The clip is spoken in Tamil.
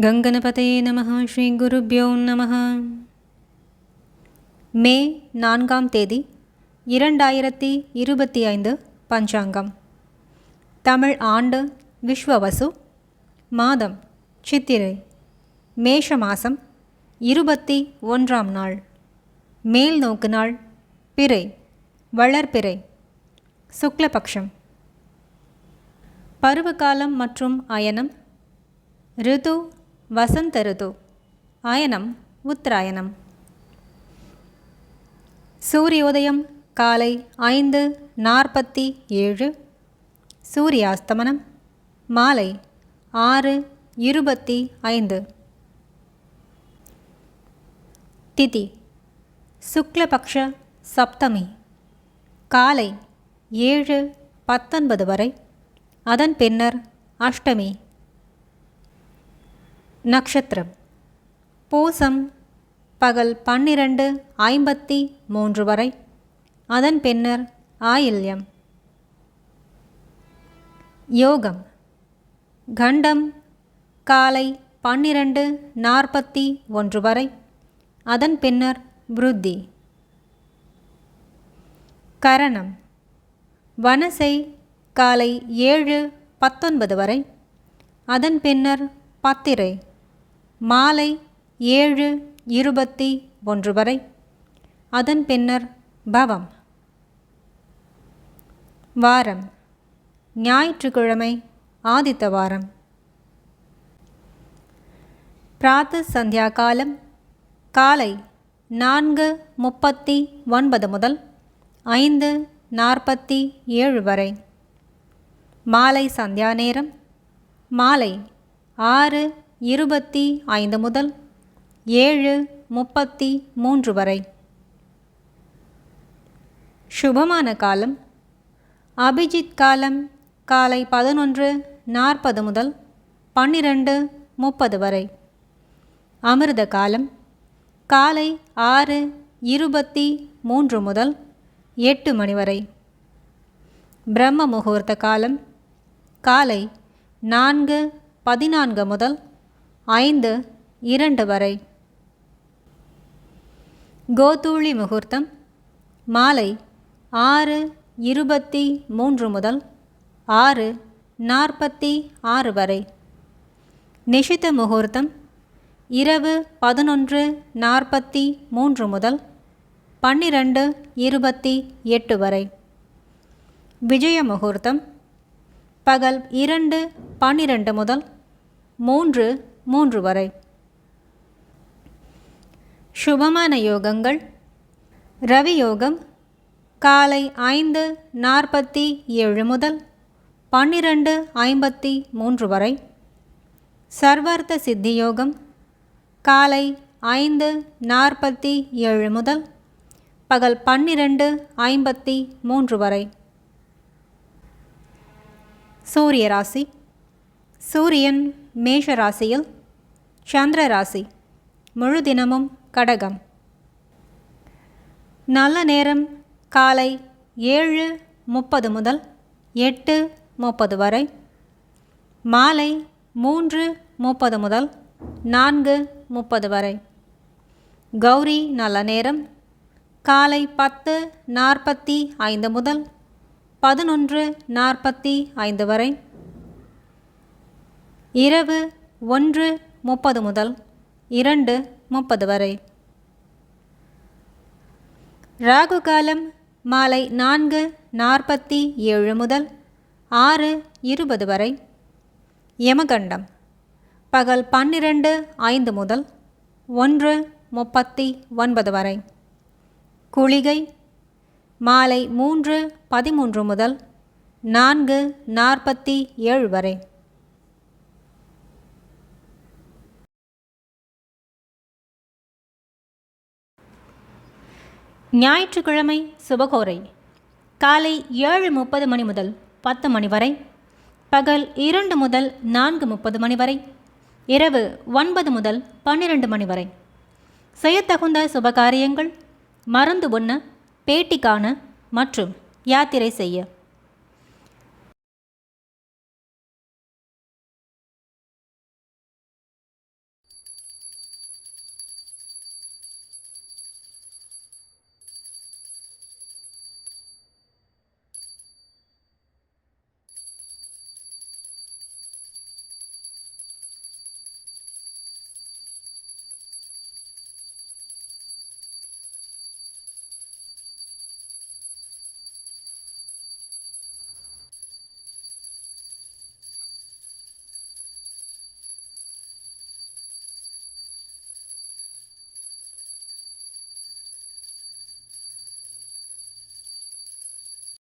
கங்கணபதயே நம ஸ்ரீ குருப்யோ நம மே நான்காம் தேதி இரண்டாயிரத்தி இருபத்தி ஐந்து பஞ்சாங்கம். தமிழ் ஆண்டு விஸ்வவசு மாதம் சித்திரை மேஷ மாதம் இருபத்தி ஒன்றாம் நாள். மேல் நோக்கு நாள் பிறை வளர்பிறை சுக்லபக்ஷம். பருவகாலம் மற்றும் அயனம் ரிது வசந்த ரிது அயனம் உத்தராயணம். சூரியோதயம் காலை ஐந்து நாற்பத்தி ஏழு. சூரியாஸ்தமனம் மாலை ஆறு இருபத்தி ஐந்து. திதி சுக்லபக்ஷ சப்தமி. காலை ஏழு பத்தொன்பது வரை. அதன் பின்னர் அஷ்டமி. நக்ஷத்திரம். பூசம் பகல் பன்னிரண்டு ஐம்பத்தி மூன்று வரை. அதன் பின்னர் ஆயில்யம். யோகம். கண்டம் காலை பன்னிரண்டு நாற்பத்தி ஒன்று வரை. அதன் பின்னர் புருத்தி கரணம் வனசை காலை ஏழு பத்தொன்பது வரை. அதன் பின்னர் பத்திரை. மாலை ஏழு இருபத்தி ஒன்று வரை. அதன் பின்னர் பவம். வாரம். ஞாயிற்றுக்கிழமை ஆதித்த வாரம். பிராத்து சந்தியா காலம் காலை நான்கு முப்பத்தி ஒன்பது முதல் ஐந்து நாற்பத்தி ஏழு வரை. மாலை சந்தியா நேரம் மாலை ஆறு இருபத்தி ஐந்து முதல் ஏழு முப்பத்தி மூன்று வரை. சுபமான காலம். அபிஜித் காலம் காலை பதினொன்று நாற்பது முதல் பன்னிரண்டு முப்பது வரை. அமிர்த காலம் காலை ஆறு இருபத்தி மூன்று முதல் எட்டு மணி வரை. பிரம்ம முகூர்த்த காலம் காலை நான்கு பதினான்கு முதல் ஐந்து இரண்டு வரை. கோதூளி முகூர்த்தம் மாலை ஆறு இருபத்தி மூன்று முதல் ஆறு நாற்பத்தி ஆறு வரை. நிஷித முகூர்த்தம் இரவு பதினொன்று நாற்பத்தி மூன்று முதல் பன்னிரண்டு இருபத்தி எட்டு வரை. விஜய முகூர்த்தம் பகல் இரண்டு பன்னிரண்டு முதல் மூன்று மூன்று வரை. சுபமான யோகங்கள். ரவி யோகம் காலை ஐந்து நாற்பத்தி ஏழு முதல் பன்னிரண்டு ஐம்பத்தி மூன்று வரை. சர்வார்த்த சித்தி யோகம் காலை ஐந்து நாற்பத்தி ஏழு முதல் பகல் பன்னிரண்டு ஐம்பத்தி மூன்று வரை. சூரிய ராசி. சூரியன் மேஷ ராசியில் சந்திர ராசி முழு தினமும் கடகம். நல்ல நேரம் காலை ஏழு முப்பது முதல் எட்டு முப்பது வரை. மாலை மூன்று முப்பது முதல் நான்கு முப்பது வரை. கௌரி நல்ல நேரம் காலை பத்து நாற்பத்தி ஐந்து முதல் பதினொன்று நாற்பத்தி ஐந்து வரை. இரவு ஒன்று முப்பது முதல் இரண்டு முப்பது வரை. ராகு காலம் மாலை நான்கு நாற்பத்தி ஏழு முதல் ஆறு இருபது வரை. யமகண்டம் பகல் பன்னிரண்டு ஐந்து முதல் ஒன்று முப்பத்தி ஒன்பது வரை. குளிகை மாலை மூன்று பதிமூன்று முதல் நான்கு நாற்பத்தி ஏழு வரை. ஞாயிற்றுக்கிழமை சுபகோரை. காலை ஏழு முப்பது மணி முதல் பத்து மணி வரை பகல் இரண்டு முதல் நான்கு முப்பது மணி வரை இரவு ஒன்பது முதல் பன்னிரண்டு மணி வரை. செய்யத்தகுந்த சுபகாரியங்கள் மருந்து உண்ண பேட்டி காண மற்றும் யாத்திரை செய்ய.